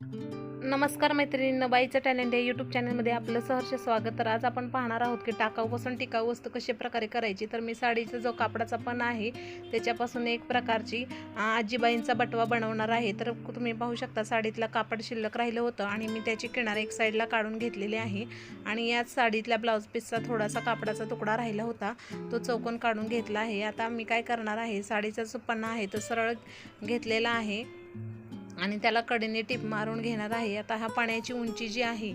नमस्कार मैत्रिणींनो बाईचं टॅलेंट या यूट्यूब चॅनलमध्ये आपलं सहर्ष स्वागत. तर आज आपण पाहणार आहोत की टाकाऊपासून टिकाऊ वस्तू कशा प्रकारे करायची. तर मी साडीचा जो कापडाचा पण आहे त्याच्यापासून एक प्रकारची आजीबाईंचा बटवा बनवणार आहे. तर तुम्ही पाहू शकता साडीतला कापड शिल्लक राहिलं होतं आणि मी त्याची किनार एक साईडला काढून घेतलेली आहे. आणि याच साडीतल्या ब्लाऊज पीसचा थोडासा कापडाचा तुकडा राहिला होता. तो चौकोन काढून घेतला आहे. आता मी काय करणार आहे साडीचा जो पन्ना आहे तो सरळ घेतलेला आहे. आणि त्याला कडेने टिप मारून घेणार आहे. आता हा पाण्याची उंची जी आहे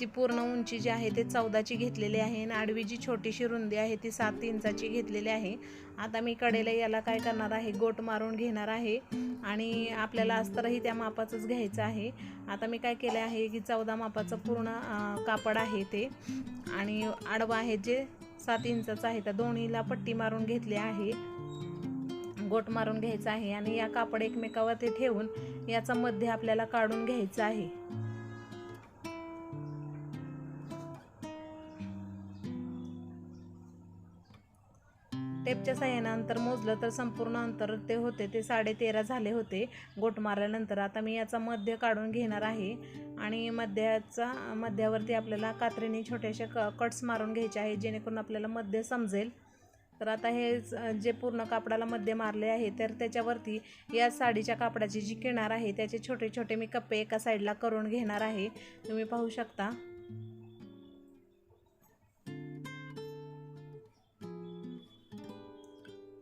ती पूर्ण उंची जी आहे ते चौदाची घेतलेली आहे आणि आडवी जी छोटीशी रुंदी आहे ती सात इंचाची घेतलेली आहे. आता मी कडेला याला काय करणार आहे गोट मारून घेणार आहे आणि आपल्याला अस्तरही त्या मापाचंच घ्यायचं आहे. आता मी काय केलं आहे की चौदा मापाचं पूर्ण कापड आहे ते आणि आडवा आहे जे सात इंचाचं आहे त्या दोन्हीला पट्टी मारून घेतली आहे. गोट मारून घ्यायचा आहे आणि या कापड एकमेकावरती ठेवून याचा मध्य आपल्याला काढून घ्यायचा आहे. टेपच्या साह्यानं अंतर मोजलं तर संपूर्ण अंतर ते होते ते साडे तेरा झाले होते गोट मारल्यानंतर. आता मी याचा मध्य काढून घेणार आहे आणि मध्याचा मध्यावरती आपल्याला कात्रीने छोट्याशा क कट्स मारून घ्यायचे आहे जेणेकरून आपल्याला मध्य समजेल. तर आता हे जे पूर्ण कापडाला मध्ये मारले आहे तर त्याच्यावरती या साडीच्या कापडाची जी किनार आहे त्याचे छोटे छोटे मी कप्पे एका साईडला करून घेणार आहे. तुम्ही पाहू शकता.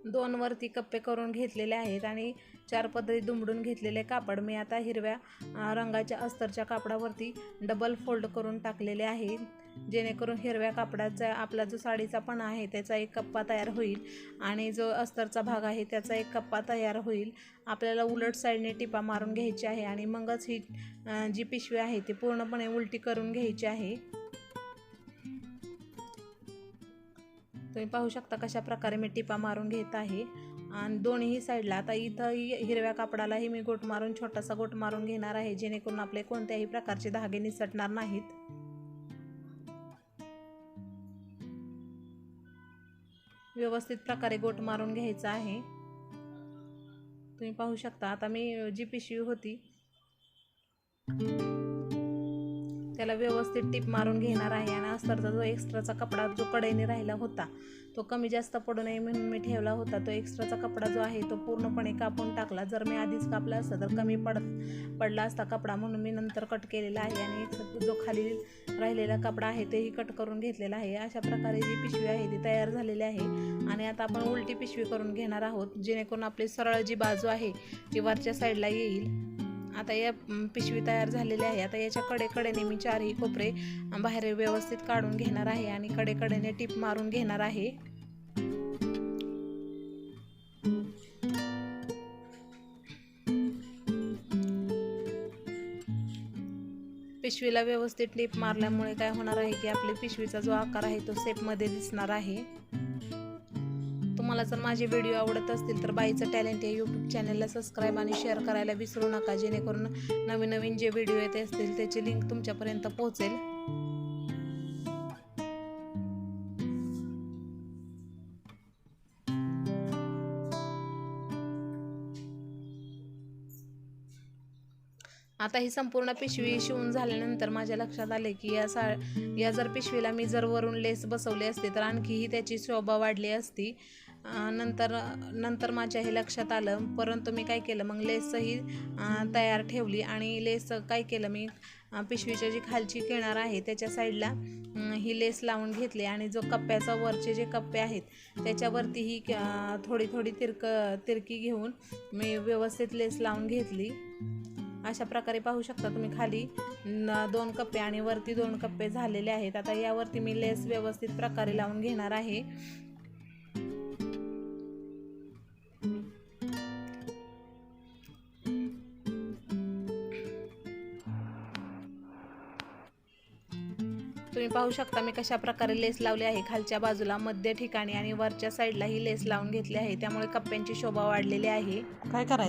दोन वरती कप्पे करून घेतलेले आहेत आणि चार पदरी दुमडून घेतलेले कापड मी आता हिरव्या रंगाच्या अस्तरच्या कापडावरती डबल फोल्ड करून टाकलेले आहे. जेणेकरून हिरव्या कापडाचा आपला जो साडीचा पण आहे त्याचा एक कप्पा तयार होईल आणि जो अस्तरचा भाग आहे त्याचा एक कप्पा तयार होईल. आपल्याला उलट साईडने टिपा मारून घ्यायची आहे आणि मगच ही जी पिशवी आहे ती पूर्णपणे उलटी करून घ्यायची आहे. तुम्ही पाहू शकता कशा प्रकारे मी टिपा मारून घेत आहे. आणि दोन्ही साईडला आता इथंही हिरव्या कापडालाही मी गोट मारून छोटासा गोट मारून घेणार आहे जेणेकरून आपले कोणत्याही प्रकारचे धागे निसटणार नाहीत. व्यवस्थित प्रकारे गोट मारून घ्यायचा आहे. तुम्ही पाहू शकता आता मी जी पिशवी होती त्याला व्यवस्थित टीप मारून घेणार आहे. आणि अस्तरचा जो एक्स्ट्राचा कपडा जो कडेने राहिला होता तो कमी जास्त पडू नये म्हणून मी ठेवला होता. तो एक्स्ट्राचा कपडा जो आहे तो पूर्णपणे कापून टाकला. जर मी आधीच कापला असता तर कमी पड पडला असता कपडा म्हणून मी नंतर कट केलेला आहे. आणि जो खाली राहिलेला कपडा आहे तेही कट करून घेतलेला आहे. अशा प्रकारे जी पिशवी आहे ती तयार झालेली आहे. आणि आता आपण उलटी पिशवी करून घेणार आहोत जेणेकरून आपली सरळ जी बाजू आहे ती वरच्या साईडला येईल. आता या पिशवी तयार झालेली आहे. आता याच्या कडेकडेने मी चारही कोपरे बाहेर व्यवस्थित काढून घेणार आहे आणि कडेकडेने टीप मारून घेणार आहे. पिशवीला व्यवस्थित टीप मारल्यामुळे काय होणार आहे की आपली पिशवीचा जो आकार आहे तो सेपमध्ये दिसणार आहे. तुम्हाला जर माझे व्हिडिओ आवडत असतील तर बाईचं टॅलेंट या यूट्यूब चॅनलला सबस्क्राईब आणि शेअर करायला विसरू नका. जेणेकरून नवीन नवीन जे व्हिडिओ येत असतील त्याची लिंक तुमच्यापर्यंत पोहोचेल. आता ही संपूर्ण पिशवी शिवून झाल्यानंतर माझ्या लक्षात आले की या सा या जर पिशवीला मी जर वरून लेस बसवली असते तर आणखीही त्याची शोभा वाढली असती. नंतर नंतर माझ्या हे लक्षात आलं. परंतु मी काय केलं? मग लेसही तयार ठेवली आणि लेस काय केलं? मी पिशवीच्या जी खालची किनार आहे त्याच्या साईडला ही लेस लावून घेतली आणि जो कप्प्याचा वरचे जे कप्पे आहेत त्याच्यावरती ही थोडी थोडी तिरक तिरकी घेऊन मी व्यवस्थित लेस लावून घेतली. अशा प्रकारे पाहू शकता तुम्ही खाली न दोन कप्पे आणि वरती दोन कप्पे झालेले आहेत. आता यावरती मी लेस व्यवस्थित प्रकारे लावून घेणार आहे. तुम्ही पाहू शकता मी कशा प्रकारे लेस लावली आहे. खालच्या बाजूला मध्य ठिकाणी आणि वरच्या साईडला ही लेस लावून घेतली आहे. त्यामुळे कप्प्यांची शोभा वाढलेली आहे. काय करायचं?